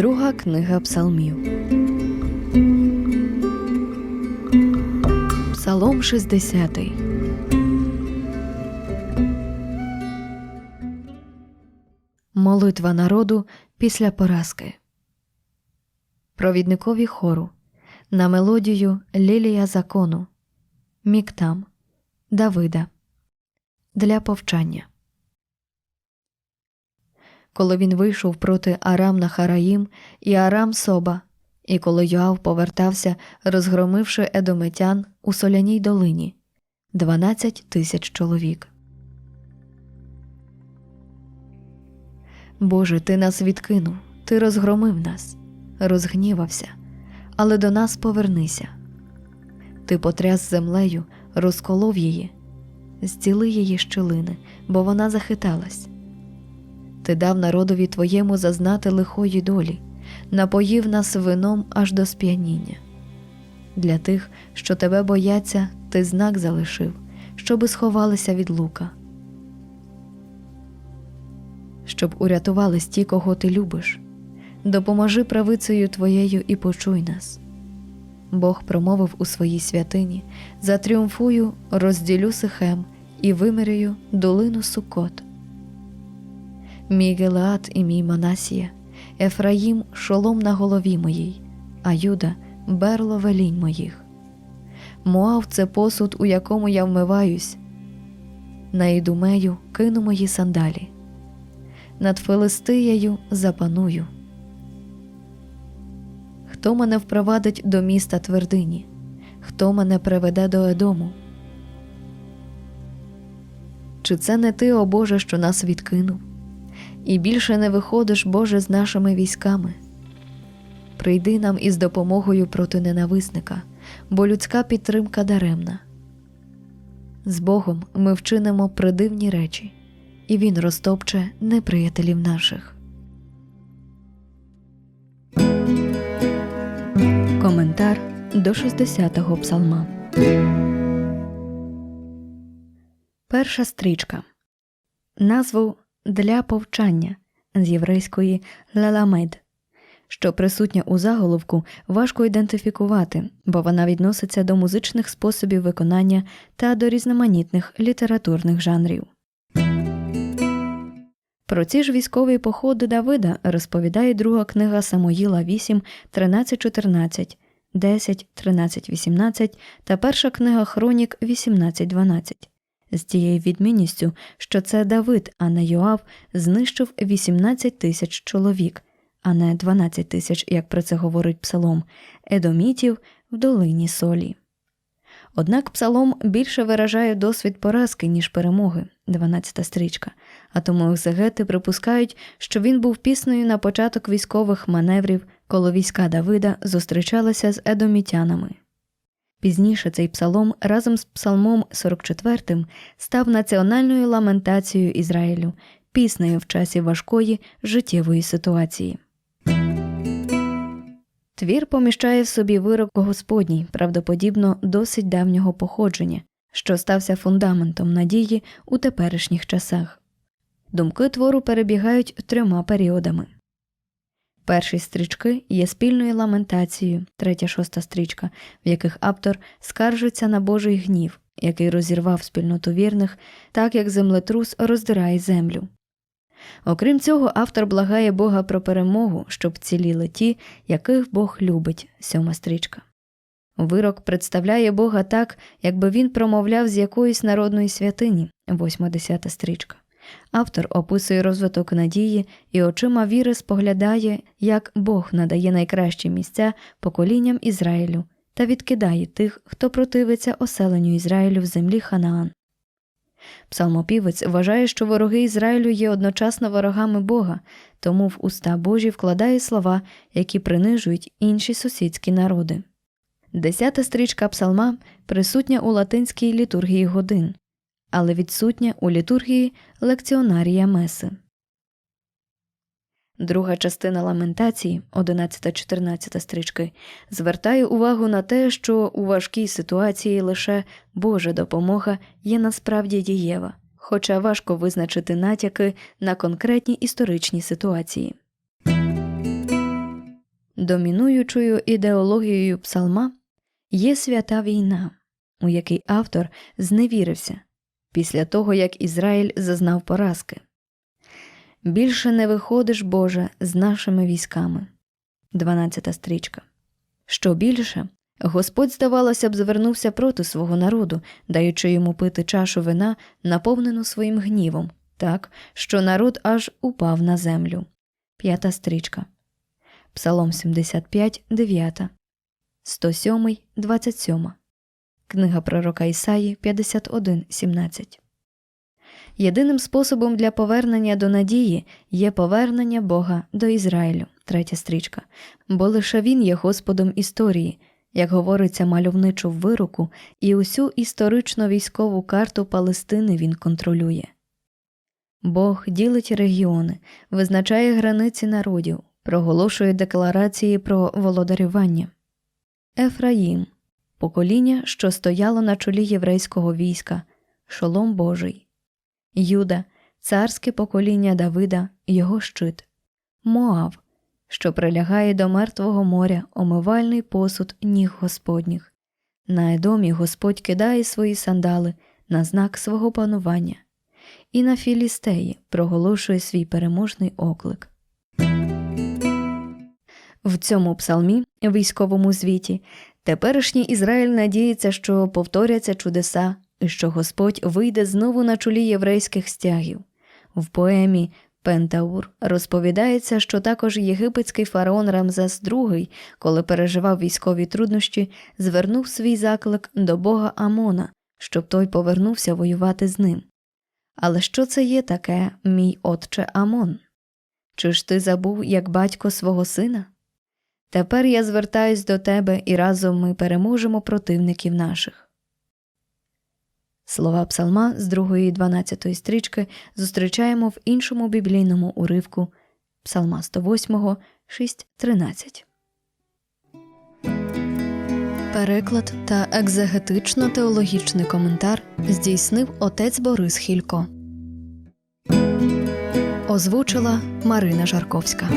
Друга книга Псалмів. Псалом 60. Молитва народу після поразки. Провідникові хору. На мелодію Лілія закону. Міктам. Давида. Для повчання. Коли він вийшов проти Арам Нахараїм і Арам Соба, і коли Йоав повертався, розгромивши едометян у соляній долині дванадцять тисяч чоловік. Боже, ти нас відкинув, ти розгромив нас, розгнівався, але до нас повернися. Ти потряс землею, розколов її, зціли її щілини, бо вона захиталась. Ти дав народові твоєму зазнати лихої долі, напоїв нас вином аж до сп'яніння. Для тих, що тебе бояться, ти знак залишив, щоби сховалися від лука. Щоб урятувались ті, кого ти любиш, допоможи правицею твоєю і почуй нас. Бог промовив у своїй святині затріумфую, розділю сихем і вимирюю долину Сукот. Мій Гелеат і мій Манасія, Ефраїм шолом на голові моїй, а Юда берло велінь моїх. Моав це посуд, у якому я вмиваюсь. На Ідумею кину мої сандалі, над Филистиєю запаную. Хто мене впровадить до міста твердині, хто мене приведе до Едому? Чи це не ти, о Боже, що нас відкинув? І більше не виходиш, Боже, з нашими військами. Прийди нам із допомогою проти ненависника, бо людська підтримка даремна. З Богом ми вчинимо придивні речі, і Він розтопче неприятелів наших. Коментар до 60-го псалма. Перша стрічка. Назву для повчання з єврейської леламед, що присутня у заголовку, важко ідентифікувати, бо вона відноситься до музичних способів виконання та до різноманітних літературних жанрів. Про ці ж військові походи Давида розповідає друга книга Самоїла 8, 13, 14, 10, 13, 18 та перша книга Хронік 18, 12 з тією відмінністю, що це Давид, а не Йоав, знищив 18 тисяч чоловік, а не 12 тисяч, як про це говорить псалом, едомітів в долині солі. Однак псалом більше виражає досвід поразки, ніж перемоги, 12 стрічка, а тому екзегети припускають, що він був піснею на початок військових маневрів, коли війська Давида зустрічалися з едомітянами. Пізніше цей псалом разом з псалмом 44 став національною ламентацією Ізраїлю, піснею в часі важкої життєвої ситуації. Твір поміщає в собі вирок Господній, правдоподібно досить давнього походження, що стався фундаментом надії у теперішніх часах. Думки твору перебігають трьома періодами. Перші стрічки є спільною ламентацією, третя шоста стрічка, в яких автор скаржиться на Божий гнів, який розірвав спільноту вірних, так як землетрус роздирає землю. Окрім цього, автор благає Бога про перемогу, щоб ціліли ті, яких Бог любить, сьома стрічка. Вирок представляє Бога так, якби він промовляв з якоїсь народної святині, восьма десята стрічка. Автор описує розвиток надії і очима віри споглядає, як Бог надає найкращі місця поколінням Ізраїлю та відкидає тих, хто противиться оселенню Ізраїлю в землі Ханаан. Псалмопівець вважає, що вороги Ізраїлю є одночасно ворогами Бога, тому в уста Божі вкладає слова, які принижують інші сусідські народи. Десята стрічка псалма присутня у латинській літургії годин, але відсутня у літургії лекціонарія Меси. Друга частина ламентації, 11-14 стрічки, звертає увагу на те, що у важкій ситуації лише Божа допомога є насправді дієва, хоча важко визначити натяки на конкретні історичні ситуації. Домінуючою ідеологією псалма є свята війна, у якій автор зневірився після того, як Ізраїль зазнав поразки. Більше не виходиш, Боже, з нашими військами. 12 стрічка. Що більше, Господь, здавалося б, звернувся проти свого народу, даючи йому пити чашу вина, наповнену своїм гнівом, так, що народ аж упав на землю. П'ята стрічка. Псалом 75, 9. 107, 27. Книга пророка Ісаї 51, 17. Єдиним способом для повернення до надії є повернення Бога до Ізраїлю, третя стрічка, бо лише він є Господом історії, як говориться мальовничо в вироку, і усю історично військову карту Палестини він контролює. Бог ділить регіони, визначає границі народів, проголошує декларації про володарювання. Ефраїм покоління, що стояло на чолі єврейського війська, шолом Божий. Юда, царське покоління Давида, його щит, Моав, що прилягає до мертвого моря омивальний посуд ніг Господніх. На Едомі Господь кидає свої сандали на знак свого панування, і на Філістеї проголошує свій переможний оклик. В цьому псалмі, військовому звіті, теперішній Ізраїль надіється, що повторяться чудеса і що Господь вийде знову на чолі єврейських стягів. В поемі Пентаур розповідається, що також єгипетський фараон Рамзес II, коли переживав військові труднощі, звернув свій заклик до бога Амона, щоб той повернувся воювати з ним. Але що це є таке, мій отче Амон? Чи ж ти забув, як батько свого сина? Тепер я звертаюсь до тебе, і разом ми переможемо противників наших. Слова псалма з 2 12 стрічки зустрічаємо в іншому біблійному уривку псалма 108, 6.13. Переклад та екзегетично-теологічний коментар здійснив отець Борис Хілько. Озвучила Марина Жарковська.